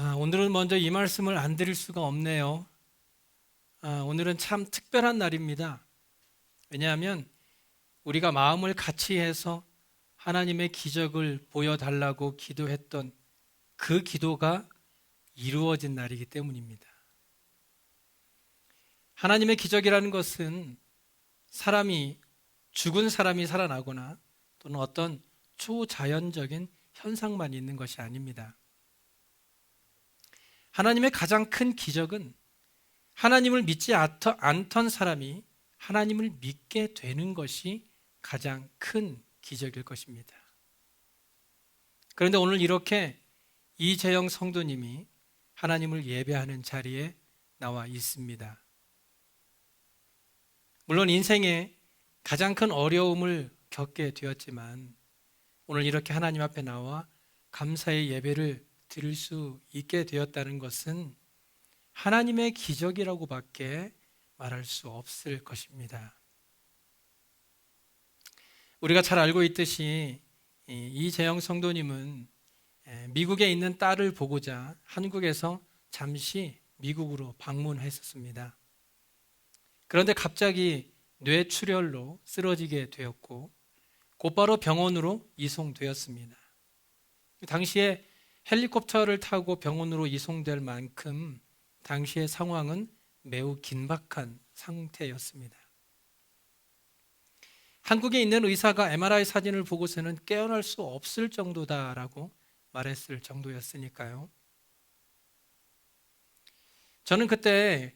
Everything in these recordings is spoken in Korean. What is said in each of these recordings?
아, 오늘은 먼저 이 말씀을 안 드릴 수가 없네요. 아, 오늘은 참 특별한 날입니다. 왜냐하면 우리가 마음을 같이 해서 하나님의 기적을 보여달라고 기도했던 그 기도가 이루어진 날이기 때문입니다. 하나님의 기적이라는 것은 사람이 죽은 사람이 살아나거나 또는 어떤 초자연적인 현상만 있는 것이 아닙니다. 하나님의 가장 큰 기적은 하나님을 믿지 않던 사람이 하나님을 믿게 되는 것이 가장 큰 기적일 것입니다. 그런데 오늘 이렇게 이재영 성도님이 하나님을 예배하는 자리에 나와 있습니다. 물론 인생에 가장 큰 어려움을 겪게 되었지만 오늘 이렇게 하나님 앞에 나와 감사의 예배를 드릴 수 있게 되었다는 것은 하나님의 기적이라고밖에 말할 수 없을 것입니다. 우리가 잘 알고 있듯이 이재영 성도님은 미국에 있는 딸을 보고자 한국에서 잠시 미국으로 방문했었습니다. 그런데 갑자기 뇌출혈로 쓰러지게 되었고 곧바로 병원으로 이송되었습니다. 당시에 헬리콥터를 타고 병원으로 이송될 만큼 당시의 상황은 매우 긴박한 상태였습니다. 한국에 있는 의사가 MRI 사진을 보고서는 깨어날 수 없을 정도다라고 말했을 정도였으니까요. 저는 그때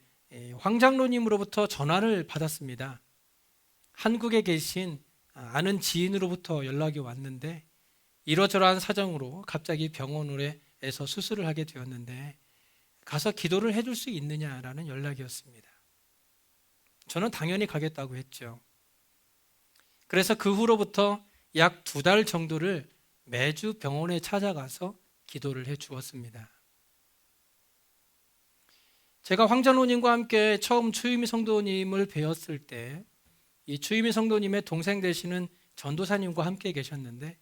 황장로님으로부터 전화를 받았습니다. 한국에 계신 아는 지인으로부터 연락이 왔는데 이러저러한 사정으로 갑자기 병원에서 수술을 하게 되었는데 가서 기도를 해줄 수 있느냐라는 연락이었습니다. 저는 당연히 가겠다고 했죠. 그래서 그 후로부터 약 두 달 정도를 매주 병원에 찾아가서 기도를 해 주었습니다. 제가 황전호님과 함께 처음 추유미 성도님을 배웠을 때, 이 추유미 성도님의 동생 되시는 전도사님과 함께 계셨는데,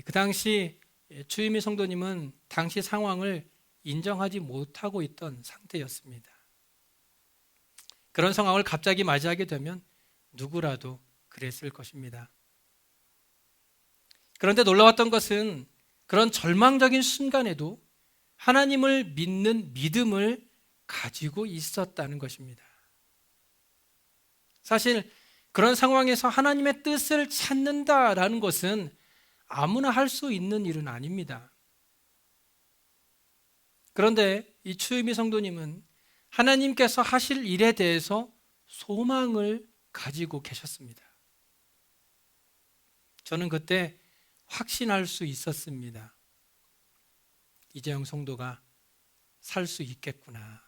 그 당시 추유미 성도님은 당시 상황을 인정하지 못하고 있던 상태였습니다. 그런 상황을 갑자기 맞이하게 되면 누구라도 그랬을 것입니다. 그런데 놀라웠던 것은 그런 절망적인 순간에도 하나님을 믿는 믿음을 가지고 있었다는 것입니다. 사실 그런 상황에서 하나님의 뜻을 찾는다라는 것은 아무나 할 수 있는 일은 아닙니다. 그런데 이 추유미 성도님은 하나님께서 하실 일에 대해서 소망을 가지고 계셨습니다. 저는 그때 확신할 수 있었습니다. 이재영 성도가 살 수 있겠구나.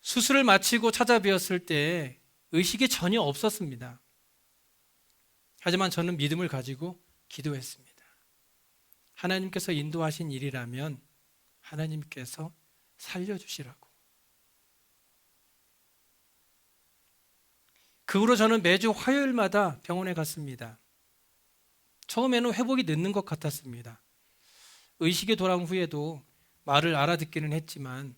수술을 마치고 찾아뵈었을 때 의식이 전혀 없었습니다. 하지만 저는 믿음을 가지고 기도했습니다. 하나님께서 인도하신 일이라면 하나님께서 살려주시라고. 그 후로 저는 매주 화요일마다 병원에 갔습니다. 처음에는 회복이 늦는 것 같았습니다. 의식이 돌아온 후에도 말을 알아듣기는 했지만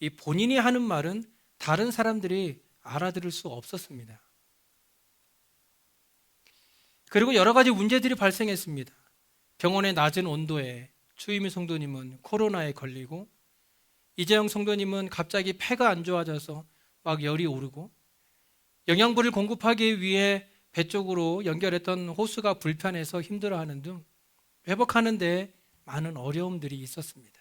이 본인이 하는 말은 다른 사람들이 알아들을 수 없었습니다. 그리고 여러 가지 문제들이 발생했습니다. 병원의 낮은 온도에 추임미 성도님은 코로나에 걸리고 이재영 성도님은 갑자기 폐가 안 좋아져서 막 열이 오르고 영양분을 공급하기 위해 배 쪽으로 연결했던 호수가 불편해서 힘들어하는 등 회복하는 데 많은 어려움들이 있었습니다.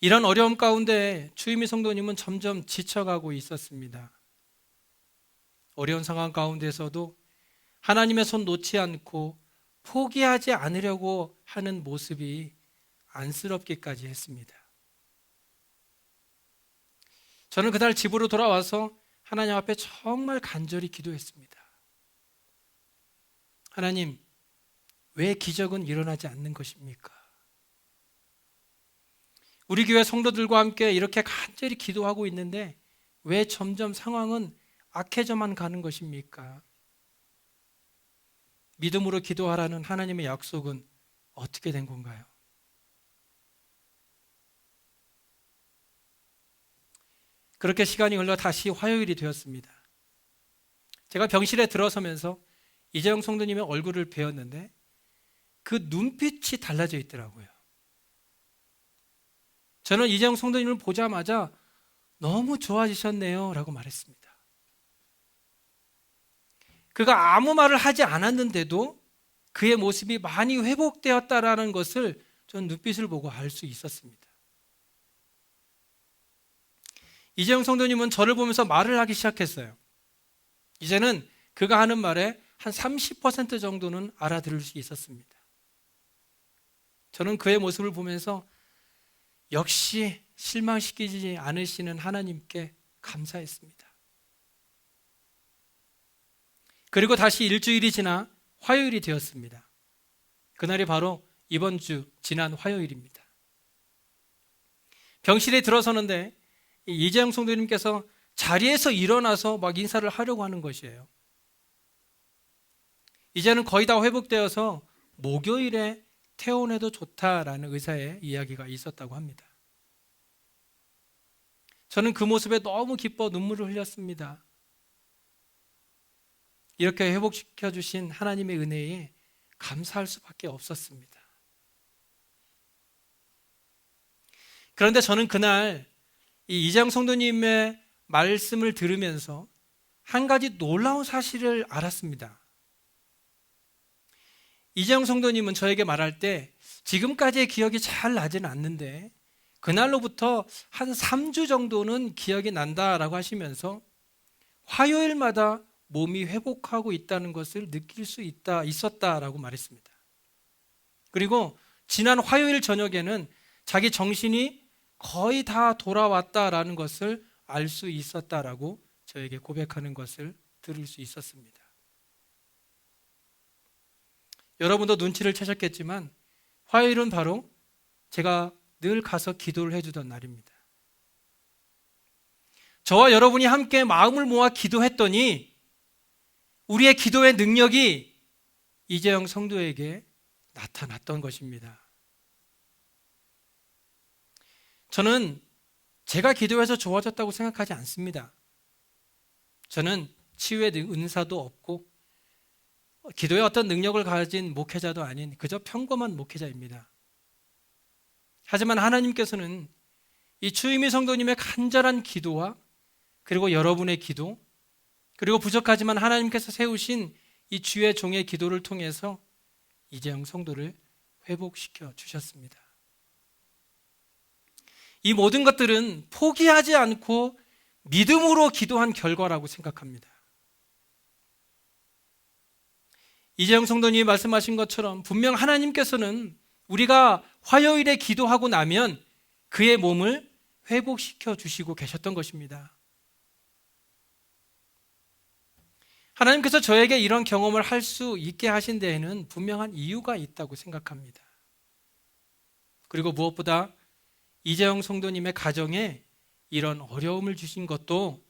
이런 어려움 가운데 추임미 성도님은 점점 지쳐가고 있었습니다. 어려운 상황 가운데서도 하나님의 손 놓지 않고 포기하지 않으려고 하는 모습이 안쓰럽기까지 했습니다. 저는 그날 집으로 돌아와서 하나님 앞에 정말 간절히 기도했습니다. 하나님, 왜 기적은 일어나지 않는 것입니까? 우리 교회 성도들과 함께 이렇게 간절히 기도하고 있는데 왜 점점 상황은 악해져만 가는 것입니까? 믿음으로 기도하라는 하나님의 약속은 어떻게 된 건가요? 그렇게 시간이 흘러 다시 화요일이 되었습니다. 제가 병실에 들어서면서 이재영 성도님의 얼굴을 배웠는데 그 눈빛이 달라져 있더라고요. 저는 이재영 성도님을 보자마자 너무 좋아지셨네요. 라고 말했습니다. 그가 아무 말을 하지 않았는데도 그의 모습이 많이 회복되었다라는 것을 전 눈빛을 보고 알 수 있었습니다. 이재영 성도님은 저를 보면서 말을 하기 시작했어요. 이제는 그가 하는 말에 한 30% 정도는 알아들을 수 있었습니다. 저는 그의 모습을 보면서 역시 실망시키지 않으시는 하나님께 감사했습니다. 그리고 다시 일주일이 지나 화요일이 되었습니다. 그날이 바로 이번 주 지난 화요일입니다. 병실에 들어서는데 이재영 성도님께서 자리에서 일어나서 막 인사를 하려고 하는 것이에요. 이제는 거의 다 회복되어서 목요일에 퇴원해도 좋다라는 의사의 이야기가 있었다고 합니다. 저는 그 모습에 너무 기뻐 눈물을 흘렸습니다. 이렇게 회복시켜 주신 하나님의 은혜에 감사할 수밖에 없었습니다. 그런데 저는 그날 이 이장 성도님의 말씀을 들으면서 한 가지 놀라운 사실을 알았습니다. 이재영 성도님은 저에게 말할 때 지금까지의 기억이 잘 나지는 않는데 그날로부터 한 3주 정도는 기억이 난다라고 하시면서 화요일마다 몸이 회복하고 있다는 것을 느낄 수 있다, 있었다라고 말했습니다. 그리고 지난 화요일 저녁에는 자기 정신이 거의 다 돌아왔다라는 것을 알 수 있었다라고 저에게 고백하는 것을 들을 수 있었습니다. 여러분도 눈치를 채셨겠지만 화요일은 바로 제가 늘 가서 기도를 해주던 날입니다. 저와 여러분이 함께 마음을 모아 기도했더니 우리의 기도의 능력이 이재영 성도에게 나타났던 것입니다. 저는 제가 기도해서 좋아졌다고 생각하지 않습니다. 저는 치유의 은사도 없고 기도에 어떤 능력을 가진 목회자도 아닌 그저 평범한 목회자입니다. 하지만 하나님께서는 이 추임이 성도님의 간절한 기도와 그리고 여러분의 기도 그리고 부족하지만 하나님께서 세우신 이 주의 종의 기도를 통해서 이재영 성도를 회복시켜 주셨습니다. 이 모든 것들은 포기하지 않고 믿음으로 기도한 결과라고 생각합니다. 이재영 성도님이 말씀하신 것처럼 분명 하나님께서는 우리가 화요일에 기도하고 나면 그의 몸을 회복시켜 주시고 계셨던 것입니다. 하나님께서 저에게 이런 경험을 할 수 있게 하신 데에는 분명한 이유가 있다고 생각합니다. 그리고 무엇보다 이재영 성도님의 가정에 이런 어려움을 주신 것도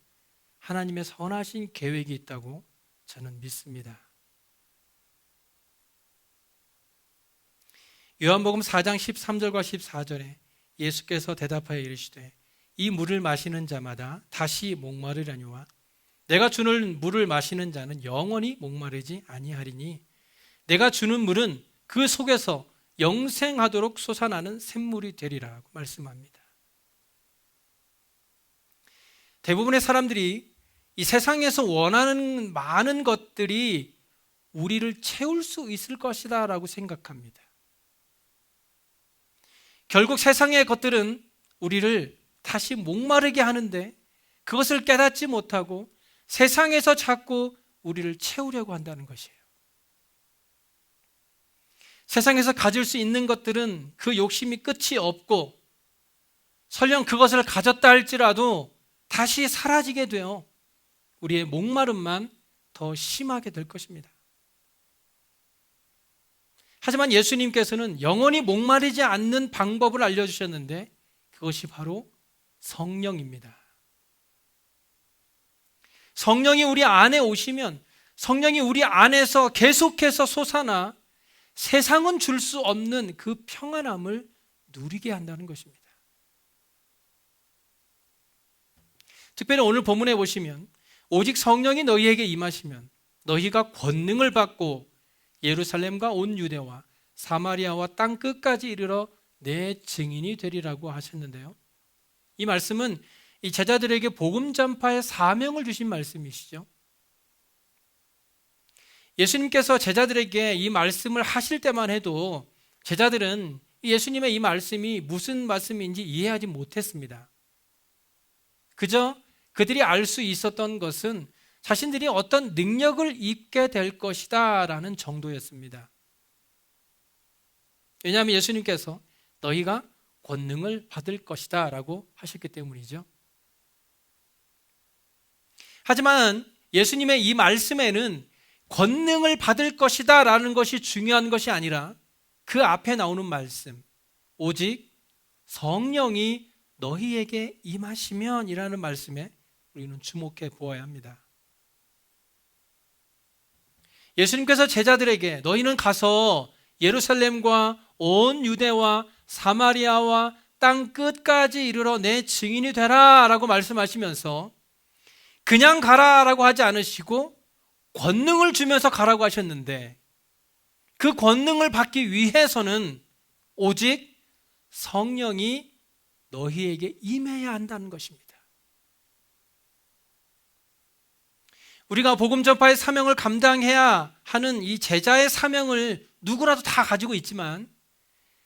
하나님의 선하신 계획이 있다고 저는 믿습니다. 요한복음 4장 13절과 14절에 예수께서 대답하여 이르시되 이 물을 마시는 자마다 다시 목마르려니와 내가 주는 물을 마시는 자는 영원히 목마르지 아니하리니 내가 주는 물은 그 속에서 영생하도록 솟아나는 샘물이 되리라고 말씀합니다. 대부분의 사람들이 이 세상에서 원하는 많은 것들이 우리를 채울 수 있을 것이다 라고 생각합니다. 결국 세상의 것들은 우리를 다시 목마르게 하는데 그것을 깨닫지 못하고 세상에서 자꾸 우리를 채우려고 한다는 것이에요. 세상에서 가질 수 있는 것들은 그 욕심이 끝이 없고 설령 그것을 가졌다 할지라도 다시 사라지게 되어 우리의 목마름만 더 심하게 될 것입니다. 하지만 예수님께서는 영원히 목마르지 않는 방법을 알려주셨는데 그것이 바로 성령입니다. 성령이 우리 안에 오시면 성령이 우리 안에서 계속해서 솟아나 세상은 줄 수 없는 그 평안함을 누리게 한다는 것입니다. 특별히 오늘 본문에 보시면 오직 성령이 너희에게 임하시면 너희가 권능을 받고 예루살렘과 온 유대와 사마리아와 땅 끝까지 이르러 내 증인이 되리라고 하셨는데요. 이 말씀은 이 제자들에게 복음 전파의 사명을 주신 말씀이시죠. 예수님께서 제자들에게 이 말씀을 하실 때만 해도 제자들은 예수님의 이 말씀이 무슨 말씀인지 이해하지 못했습니다. 그저 그들이 알 수 있었던 것은 자신들이 어떤 능력을 입게 될 것이다 라는 정도였습니다. 왜냐하면 예수님께서 너희가 권능을 받을 것이다 라고 하셨기 때문이죠. 하지만 예수님의 이 말씀에는 권능을 받을 것이다 라는 것이 중요한 것이 아니라 그 앞에 나오는 말씀, 오직 성령이 너희에게 임하시면 이라는 말씀에 우리는 주목해 보아야 합니다. 예수님께서 제자들에게 너희는 가서 예루살렘과 온 유대와 사마리아와 땅 끝까지 이르러 내 증인이 되라 라고 말씀하시면서 그냥 가라라고 하지 않으시고 권능을 주면서 가라고 하셨는데 그 권능을 받기 위해서는 오직 성령이 너희에게 임해야 한다는 것입니다. 우리가 복음 전파의 사명을 감당해야 하는 이 제자의 사명을 누구라도 다 가지고 있지만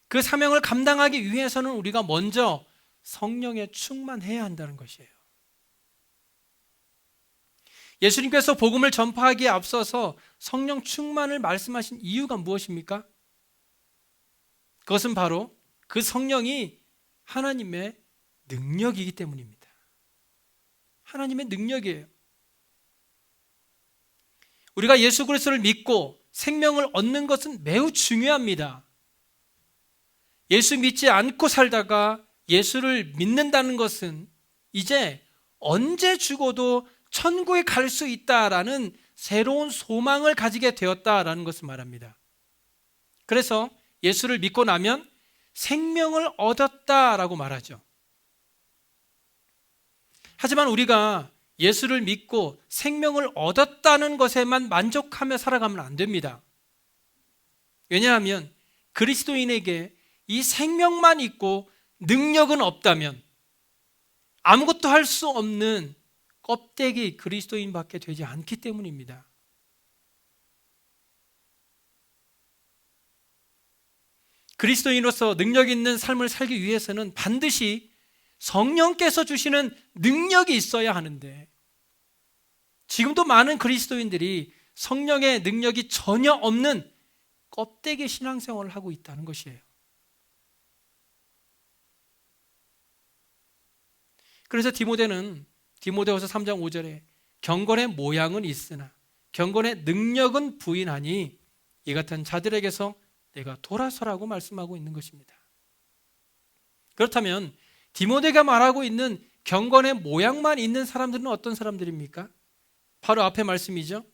그 사명을 감당하기 위해서는 우리가 먼저 성령에 충만해야 한다는 것이에요. 예수님께서 복음을 전파하기에 앞서서 성령 충만을 말씀하신 이유가 무엇입니까? 그것은 바로 그 성령이 하나님의 능력이기 때문입니다. 하나님의 능력이에요. 우리가 예수 그리스도를 믿고 생명을 얻는 것은 매우 중요합니다. 예수 믿지 않고 살다가 예수를 믿는다는 것은 이제 언제 죽어도 천국에 갈 수 있다라는 새로운 소망을 가지게 되었다라는 것을 말합니다. 그래서 예수를 믿고 나면 생명을 얻었다라고 말하죠. 하지만 우리가 예수를 믿고 생명을 얻었다는 것에만 만족하며 살아가면 안 됩니다. 왜냐하면 그리스도인에게 이 생명만 있고 능력은 없다면 아무것도 할 수 없는 껍데기 그리스도인밖에 되지 않기 때문입니다. 그리스도인으로서 능력 있는 삶을 살기 위해서는 반드시 성령께서 주시는 능력이 있어야 하는데 지금도 많은 그리스도인들이 성령의 능력이 전혀 없는 껍데기 신앙생활을 하고 있다는 것이에요. 그래서 디모데는 디모데후서 3장 5절에 경건의 모양은 있으나 경건의 능력은 부인하니 이 같은 자들에게서 내가 돌아서라고 말씀하고 있는 것입니다. 그렇다면 디모데가 말하고 있는 경건의 모양만 있는 사람들은 어떤 사람들입니까? 바로 앞에 말씀이죠.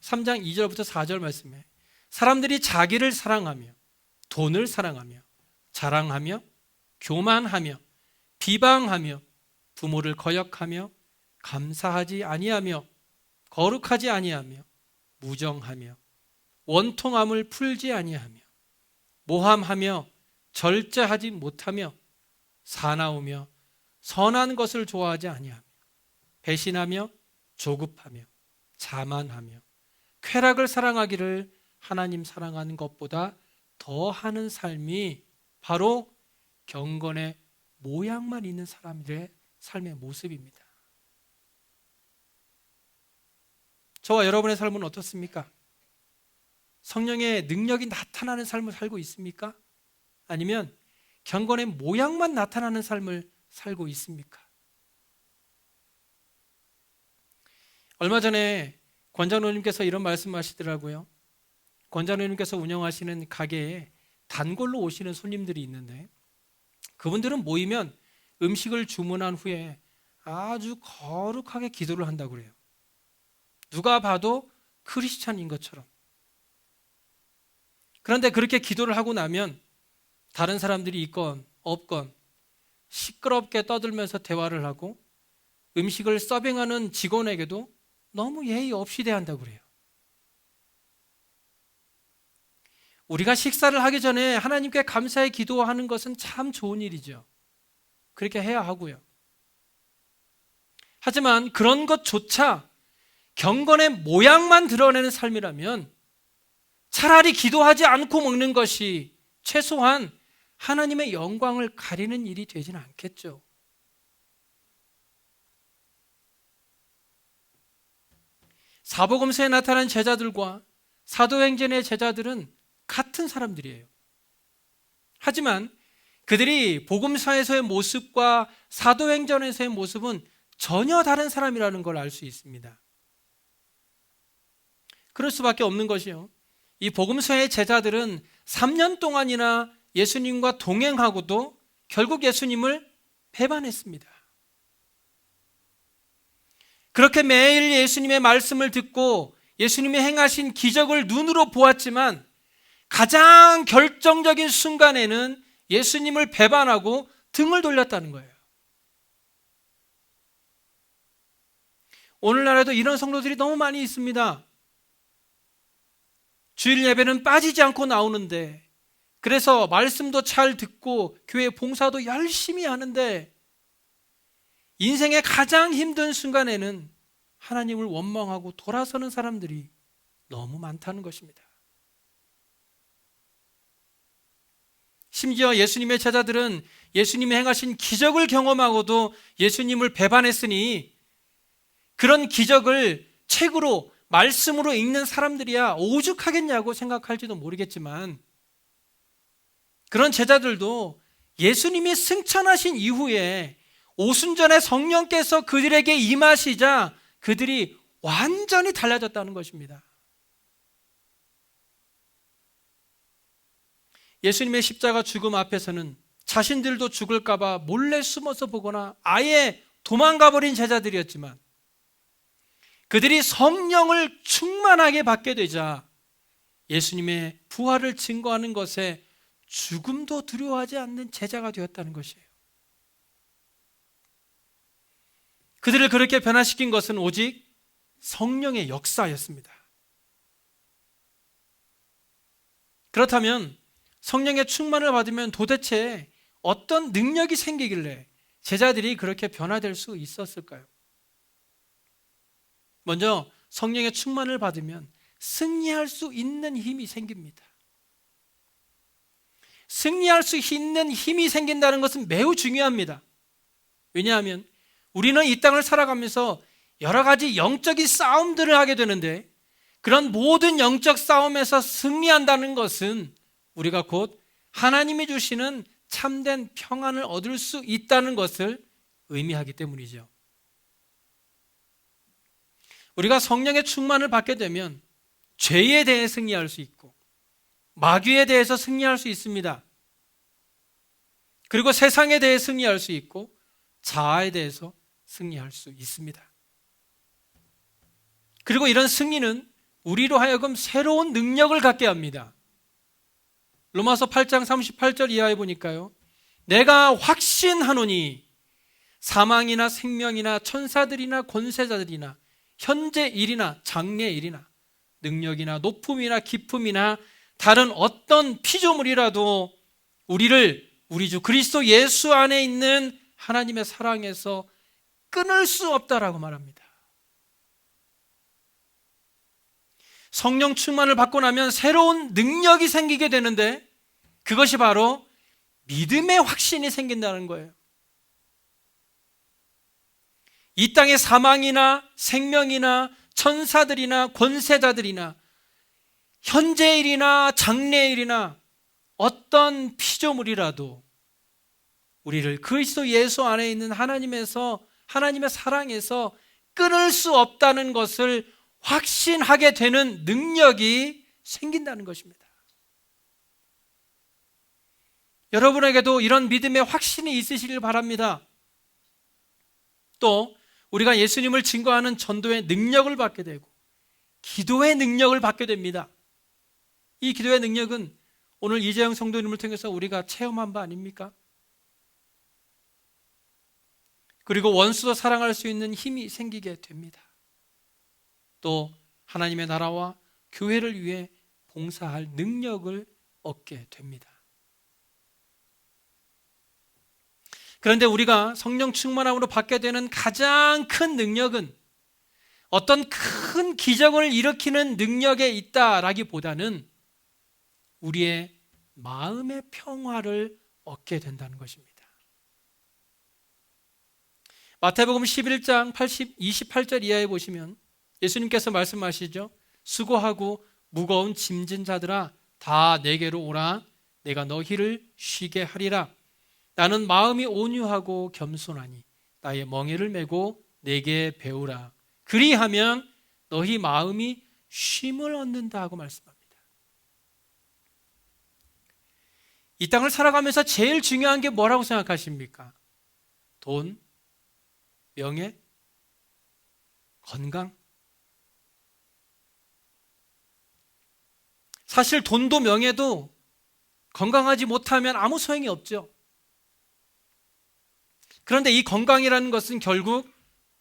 3장 2절부터 4절 말씀에 사람들이 자기를 사랑하며 돈을 사랑하며 자랑하며 교만하며 비방하며 부모를 거역하며 감사하지 아니하며 거룩하지 아니하며 무정하며 원통함을 풀지 아니하며 모함하며 절제하지 못하며 사나우며 선한 것을 좋아하지 아니하며 배신하며 조급하며 자만하며 쾌락을 사랑하기를 하나님 사랑하는 것보다 더 하는 삶이 바로 경건의 모양만 있는 사람들의 삶의 모습입니다. 저와 여러분의 삶은 어떻습니까? 성령의 능력이 나타나는 삶을 살고 있습니까? 아니면 경건의 모양만 나타나는 삶을 살고 있습니까? 얼마 전에 권장로님께서 이런 말씀하시더라고요. 권장로님께서 운영하시는 가게에 단골로 오시는 손님들이 있는데 그분들은 모이면 음식을 주문한 후에 아주 거룩하게 기도를 한다고 그래요. 누가 봐도 크리스찬인 것처럼. 그런데 그렇게 기도를 하고 나면 다른 사람들이 있건 없건 시끄럽게 떠들면서 대화를 하고 음식을 서빙하는 직원에게도 너무 예의 없이 대한다고 그래요. 우리가 식사를 하기 전에 하나님께 감사의 기도하는 것은 참 좋은 일이죠. 그렇게 해야 하고요. 하지만 그런 것조차 경건의 모양만 드러내는 삶이라면 차라리 기도하지 않고 먹는 것이 최소한 하나님의 영광을 가리는 일이 되지는 않겠죠. 사복음서에 나타난 제자들과 사도행전의 제자들은 같은 사람들이에요. 하지만 그들이 복음서에서의 모습과 사도행전에서의 모습은 전혀 다른 사람이라는 걸 알 수 있습니다. 그럴 수밖에 없는 것이요. 이 복음서의 제자들은 3년 동안이나 예수님과 동행하고도 결국 예수님을 배반했습니다. 그렇게 매일 예수님의 말씀을 듣고 예수님이 행하신 기적을 눈으로 보았지만 가장 결정적인 순간에는 예수님을 배반하고 등을 돌렸다는 거예요. 오늘날에도 이런 성도들이 너무 많이 있습니다. 주일 예배는 빠지지 않고 나오는데, 그래서 말씀도 잘 듣고 교회 봉사도 열심히 하는데, 인생의 가장 힘든 순간에는 하나님을 원망하고 돌아서는 사람들이 너무 많다는 것입니다. 심지어 예수님의 제자들은 예수님이 행하신 기적을 경험하고도 예수님을 배반했으니 그런 기적을 책으로 말씀으로 읽는 사람들이야 오죽하겠냐고 생각할지도 모르겠지만 그런 제자들도 예수님이 승천하신 이후에 오순전에 성령께서 그들에게 임하시자 그들이 완전히 달라졌다는 것입니다. 예수님의 십자가 죽음 앞에서는 자신들도 죽을까봐 몰래 숨어서 보거나 아예 도망가 버린 제자들이었지만 그들이 성령을 충만하게 받게 되자 예수님의 부활을 증거하는 것에 죽음도 두려워하지 않는 제자가 되었다는 것이에요. 그들을 그렇게 변화시킨 것은 오직 성령의 역사였습니다. 그렇다면 성령의 충만을 받으면 도대체 어떤 능력이 생기길래 제자들이 그렇게 변화될 수 있었을까요? 먼저 성령의 충만을 받으면 승리할 수 있는 힘이 생깁니다. 승리할 수 있는 힘이 생긴다는 것은 매우 중요합니다. 왜냐하면 우리는 이 땅을 살아가면서 여러 가지 영적인 싸움들을 하게 되는데 그런 모든 영적 싸움에서 승리한다는 것은 우리가 곧 하나님이 주시는 참된 평안을 얻을 수 있다는 것을 의미하기 때문이죠. 우리가 성령의 충만을 받게 되면 죄에 대해 승리할 수 있고 마귀에 대해서 승리할 수 있습니다. 그리고 세상에 대해 승리할 수 있고 자아에 대해서 승리할 수 있습니다. 그리고 이런 승리는 우리로 하여금 새로운 능력을 갖게 합니다. 로마서 8장 38절 이하에 보니까요. 내가 확신하노니 사망이나 생명이나 천사들이나 권세자들이나 현재 일이나 장래 일이나 능력이나 높음이나 기품이나 다른 어떤 피조물이라도 우리를 우리 주 그리스도 예수 안에 있는 하나님의 사랑에서 끊을 수 없다라고 말합니다. 성령 충만을 받고 나면 새로운 능력이 생기게 되는데 그것이 바로 믿음의 확신이 생긴다는 거예요. 이 땅의 사망이나 생명이나 천사들이나 권세자들이나 현재일이나 장래일이나 어떤 피조물이라도 우리를 그리스도 예수 안에 있는 하나님에서 하나님의 사랑에서 끊을 수 없다는 것을 확신하게 되는 능력이 생긴다는 것입니다. 여러분에게도 이런 믿음의 확신이 있으시길 바랍니다. 또 우리가 예수님을 증거하는 전도의 능력을 받게 되고 기도의 능력을 받게 됩니다. 이 기도의 능력은 오늘 이재영 성도님을 통해서 우리가 체험한 바 아닙니까? 그리고 원수도 사랑할 수 있는 힘이 생기게 됩니다. 또 하나님의 나라와 교회를 위해 봉사할 능력을 얻게 됩니다. 그런데 우리가 성령 충만함으로 받게 되는 가장 큰 능력은 어떤 큰 기적을 일으키는 능력에 있다라기보다는 우리의 마음의 평화를 얻게 된다는 것입니다. 마태복음 11장 80, 28절 이하에 보시면 예수님께서 말씀하시죠. 수고하고 무거운 짐진 자들아 다 내게로 오라 내가 너희를 쉬게 하리라. 나는 마음이 온유하고 겸손하니 나의 멍에를 메고 내게 배우라. 그리하면 너희 마음이 쉼을 얻는다 하고 말씀합니다. 이 땅을 살아가면서 제일 중요한 게 뭐라고 생각하십니까? 돈, 명예, 건강. 사실 돈도 명예도 건강하지 못하면 아무 소용이 없죠. 그런데 이 건강이라는 것은 결국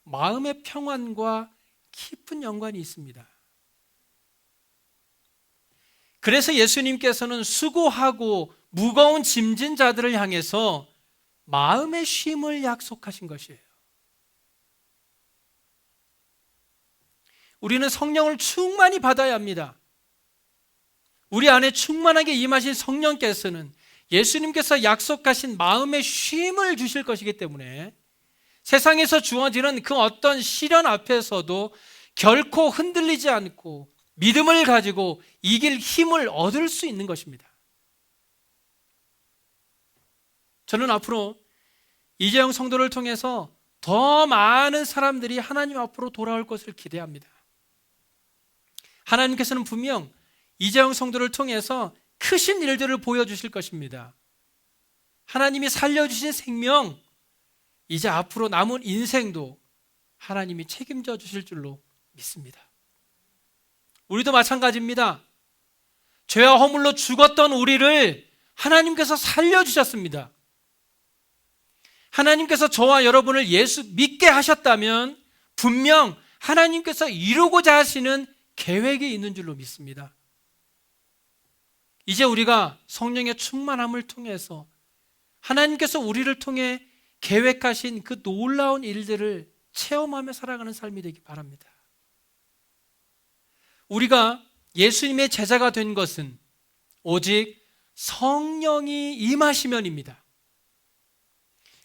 마음의 평안과 깊은 연관이 있습니다. 그래서 예수님께서는 수고하고 무거운 짐진 자들을 향해서 마음의 쉼을 약속하신 것이에요. 우리는 성령을 충만히 받아야 합니다. 우리 안에 충만하게 임하신 성령께서는 예수님께서 약속하신 마음의 쉼을 주실 것이기 때문에 세상에서 주어지는 그 어떤 시련 앞에서도 결코 흔들리지 않고 믿음을 가지고 이길 힘을 얻을 수 있는 것입니다. 저는 앞으로 이재영 성도를 통해서 더 많은 사람들이 하나님 앞으로 돌아올 것을 기대합니다. 하나님께서는 분명 이재영 성도를 통해서 크신 일들을 보여주실 것입니다. 하나님이 살려주신 생명, 이제 앞으로 남은 인생도 하나님이 책임져 주실 줄로 믿습니다. 우리도 마찬가지입니다. 죄와 허물로 죽었던 우리를 하나님께서 살려주셨습니다. 하나님께서 저와 여러분을 예수 믿게 하셨다면 분명 하나님께서 이루고자 하시는 계획이 있는 줄로 믿습니다. 이제 우리가 성령의 충만함을 통해서 하나님께서 우리를 통해 계획하신 그 놀라운 일들을 체험하며 살아가는 삶이 되기 바랍니다. 우리가 예수님의 제자가 된 것은 오직 성령이 임하시면입니다.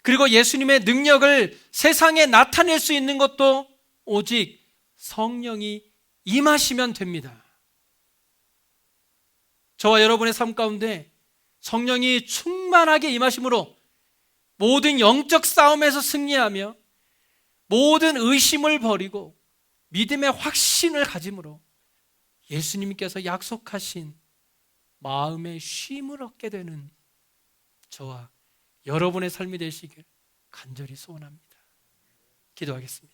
그리고 예수님의 능력을 세상에 나타낼 수 있는 것도 오직 성령이 임하시면 됩니다. 저와 여러분의 삶 가운데 성령이 충만하게 임하심으로 모든 영적 싸움에서 승리하며 모든 의심을 버리고 믿음의 확신을 가짐으로 예수님께서 약속하신 마음의 쉼을 얻게 되는 저와 여러분의 삶이 되시길 간절히 소원합니다. 기도하겠습니다.